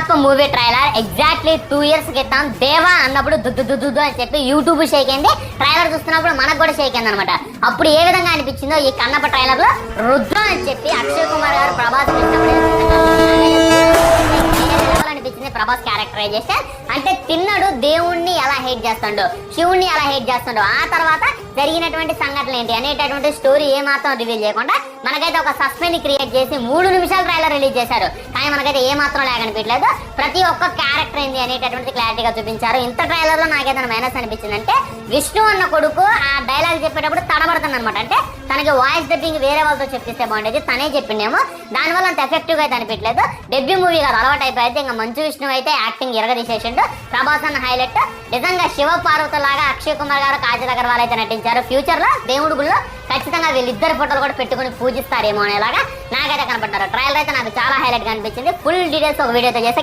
Kannappa movie trailer exactly two years క్రితం దేవా అన్నప్పుడు దుద్దు దుద్దు అని చెప్పి యూట్యూబ్ షేక్ అయింది. ట్రైలర్ చూస్తున్నప్పుడు మనకు కూడా షేక్ అయింది అనమాట అప్పుడు ఏ విధంగా అనిపించిందో ఈ కన్నప్ప ట్రైలర్లో రుద్ర అని చెప్పి అక్షయ్ కుమార్ గారు ప్రభాస్ అనిపించింది ప్రభాస్ క్యారెక్టరైజేషన్ అంటే తిన్నడు దేవుణ్ణి ఎలా హేట్ చేస్తాడు. శివుణ్ణి అలా హేట్ చేస్తాడు. ఆ తర్వాత జరిగినటువంటి సంఘటనలు ఏంటి అనేటటువంటి స్టోరీ ఏమాత్రం రివీల్ చేయకుండా మనకైతే ఒక సస్పెన్స్ క్రియేట్ చేసి మూడు నిమిషాల ట్రైలర్ రిలీజ్ చేశారు. కానీ మనకైతే ఏ మాత్రం లేకనిపించలేదు ప్రతి ఒక్క క్యారెక్టర్ ఏంటి అనేటటువంటి క్లారిటీగా చూపించారు. ఇంత ట్రైలర్లో నాకైతే మైనస్ అనిపించిందంటే విష్ణు అన్న కొడుకు ఆ డైలాగ్ చెప్పేటప్పుడు తడబడుతుంది అనమాట అంటే తనకి వాయిస్ డబ్బింగ్ వేరే వాళ్ళతో చెప్పిస్తే బాగుండేది. తనే చెప్పిండేమో దానివల్ల అంత ఎఫెక్టివ్గా అయితే అనిపించలేదు. డెబ్యూ మూవీ కాదు అలవాటు అయిపోయింది ఇంకా మంచు విష్ణు అయితే యాక్టింగ్ ఎరగదీసేసిండు. ప్రభాస్ అన్న హైలైట్ నిజంగా శివ పార్వతి లాగా అక్షయ్ కుమార్ గారు కాజల్ అగర్వాల్ అయితే నటించారు. ఫ్యూచర్లో దేవుడు గుళ్ళో ఖచ్చితంగా వీళ్ళిద్దరు ఫోటోలు కూడా పెట్టుకుని పూజిస్తారేమో అనేలాగా నాకైతే కనపడ్డారు. ట్రయల్ అయితే నాకు చాలా హైలైట్గా అనిపించింది. ఫుల్ డీటెయిల్స్ ఒక వీడియోతో చేస్తే